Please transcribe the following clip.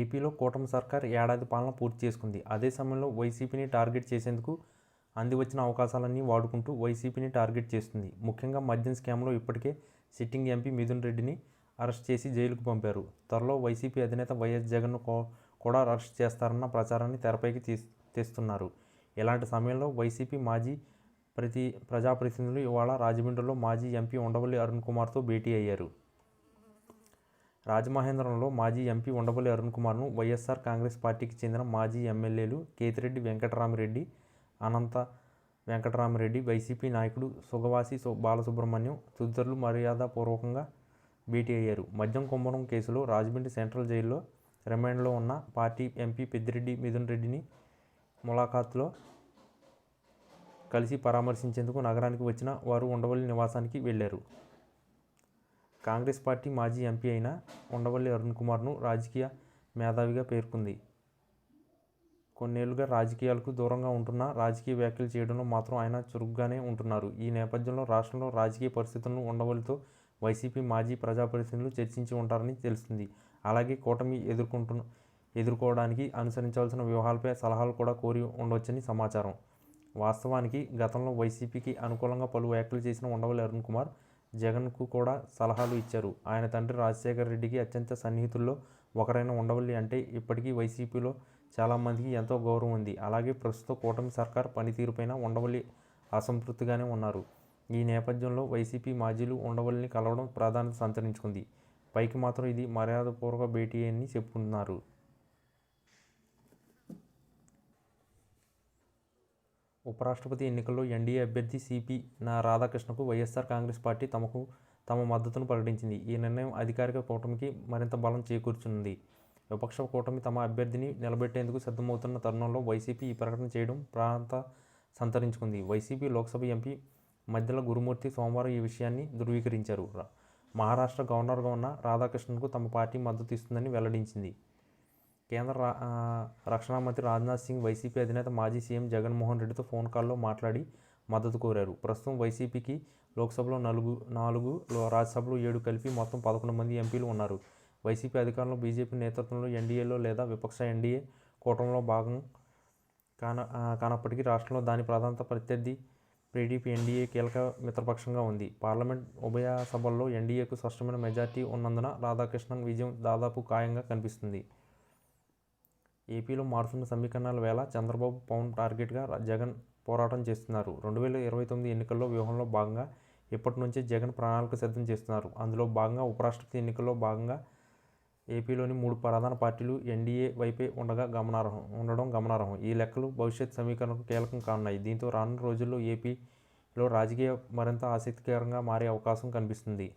ఏపీలో కూటమి సర్కార్ ఏడాది పాలన పూర్తి చేసుకుంది. అదే సమయంలో వైసీపీని టార్గెట్ చేసేందుకు అంది వచ్చిన అవకాశాలన్నీ వాడుకుంటూ వైసీపీని టార్గెట్ చేస్తుంది. ముఖ్యంగా మద్యం స్కామ్లో ఇప్పటికే సిట్టింగ్ ఎంపీ మిథున్ రెడ్డిని అరెస్ట్ చేసి జైలుకు పంపారు. త్వరలో వైసీపీ అధినేత వైఎస్ జగన్ను కూడా అరెస్ట్ చేస్తారన్న ప్రచారాన్ని తెరపైకి తీ తెస్తున్నారు. ఇలాంటి సమయంలో వైసీపీ మాజీ ప్రతి ప్రజాప్రతినిధులు ఇవాళ రాజమండ్రిలో మాజీ ఎంపీ ఉండవల్లి అరుణ్ కుమార్తో భేటీ అయ్యారు. రాజమహేంద్రంలో మాజీ ఎంపీ ఉండబలి అరుణ్ కుమార్ను వైఎస్ఆర్ కాంగ్రెస్ పార్టీకి చెందిన మాజీ ఎమ్మెల్యేలు కేతిరెడ్డి వెంకటరామిరెడ్డి అనంత వెంకటరామిరెడ్డి వైసీపీ నాయకుడు సుగవాసి బాలసుబ్రహ్మణ్యం తదితరులు మర్యాదపూర్వకంగా భేటీ అయ్యారు. మద్యం కుంభరం కేసులో రాజమండ్రి సెంట్రల్ జైల్లో రిమాండ్లో ఉన్న పార్టీ ఎంపీ పెద్దిరెడ్డి మిథున్ రెడ్డిని ములాఖాత్లో కలిసి పరామర్శించేందుకు నగరానికి వచ్చిన వారు ఉండవల్లి నివాసానికి వెళ్ళారు. కాంగ్రెస్ పార్టీ మాజీ ఎంపీ అయిన ఉండవల్లి అరుణ్ కుమార్ను రాజకీయ మేధావిగా పేర్కొంది. కొన్నేళ్ళుగా రాజకీయాలకు దూరంగా ఉంటున్న రాజకీయ వ్యాఖ్యలు చేయడంలో మాత్రం ఆయన చురుగ్గానే ఉంటున్నారు. ఈ నేపథ్యంలో రాష్ట్రంలో రాజకీయ పరిస్థితులను ఉండవల్లితో వైసీపీ మాజీ ప్రజాప్రతినిధులు చర్చించి ఉంటారని తెలుస్తుంది. అలాగే కూటమి ఎదుర్కొంటున్న ఎదుర్కోవడానికి అనుసరించాల్సిన వ్యూహాలపై సలహాలు కూడా కోరి ఉండవచ్చని సమాచారం. వాస్తవానికి గతంలో వైసీపీకి అనుకూలంగా పలు వ్యాఖ్యలు చేసిన ఉండవల్లి అరుణ్ కుమార్ జగన్కు కూడా సలహాలు ఇచ్చారు. ఆయన తండ్రి రాజశేఖర రెడ్డికి అత్యంత సన్నిహితుల్లో ఒకరైన ఉండవల్లి అంటే ఇప్పటికీ వైసీపీలో చాలామందికి ఎంతో గౌరవం ఉంది. అలాగే ప్రస్తుత కూటమి సర్కార్ పనితీరుపైన ఉండవల్లి అసంతృప్తిగానే ఉన్నారు. ఈ నేపథ్యంలో వైసీపీ మాజీలు ఉండవల్లిని కలవడం ప్రాధాన్యత సంతరించుకుంది. పైకి మాత్రం ఇది మర్యాదపూర్వక భేటీ అని చెప్పుకుంటున్నారు. ఉపరాష్ట్రపతి ఎన్నికల్లో ఎన్డీఏ అభ్యర్థి సిపి నా రాధాకృష్ణకు వైఎస్ఆర్ కాంగ్రెస్ పార్టీ తమకు తమ మద్దతును ప్రకటించింది. ఈ నిర్ణయం అధికారిక కూటమికి మరింత బలం చేకూర్చుంది విపక్ష కూటమి తమ అభ్యర్థిని నిలబెట్టేందుకు సిద్ధమవుతున్న తరుణంలో వైసీపీ ఈ ప్రకటన చేయడం ప్రాంత సంతరించుకుంది. వైసీపీ లోక్సభ ఎంపీ మధ్యలో గురుమూర్తి సోమవారం ఈ విషయాన్ని ధృవీకరించారు. మహారాష్ట్ర గవర్నర్గా ఉన్న రాధాకృష్ణన్కు తమ పార్టీ మద్దతు ఇస్తుందని వెల్లడించింది. కేంద్ర రక్షణ మంత్రి రాజ్నాథ్ సింగ్ వైసీపీ అధినేత మాజీ సీఎం జగన్మోహన్ రెడ్డితో ఫోన్ కాల్లో మాట్లాడి మద్దతు కోరారు. ప్రస్తుతం వైసీపీకి లోక్సభలో నలుగు నాలుగు రాజ్యసభలో ఏడు కలిపి మొత్తం పదకొండు మంది ఎంపీలు ఉన్నారు. వైసీపీ అధికారంలో బీజేపీ నేతృత్వంలో ఎన్డీఏలో లేదా విపక్ష ఎన్డీఏ కూటమిలో భాగం కాన కానప్పటికీ రాష్ట్రంలో దాని ప్రాధాన్యత ప్రత్యర్థి టీడీపీ ఎన్డీఏ కీలక మిత్రపక్షంగా ఉంది. పార్లమెంట్ ఉభయ సభల్లో ఎన్డీఏకు స్పష్టమైన మెజార్టీ ఉన్నందున రాధాకృష్ణన్ విజయం దాదాపు ఖాయంగా కనిపిస్తుంది. ఏపీలో మారుతున్న సమీకరణాల వేళ చంద్రబాబు పవన్ టార్గెట్గా జగన్ పోరాటం చేస్తున్నారు. రెండు వేల ఇరవై తొమ్మిది ఎన్నికల్లో వ్యూహంలో భాగంగా ఇప్పటి నుంచే జగన్ ప్రణాళిక సిద్ధం చేస్తున్నారు. అందులో భాగంగా ఉపరాష్ట్రపతి ఎన్నికల్లో భాగంగా ఏపీలోని మూడు ప్రధాన పార్టీలు ఎన్డీఏ వైపే ఉండగా గమనార్హం ఉండడం గమనార్హం. ఈ లెక్కలు భవిష్యత్ సమీకరణకు కీలకం కానున్నాయి. దీంతో రానున్న రోజుల్లో ఏపీలో రాజకీయ మరింత ఆసక్తికరంగా మారే అవకాశం కనిపిస్తుంది.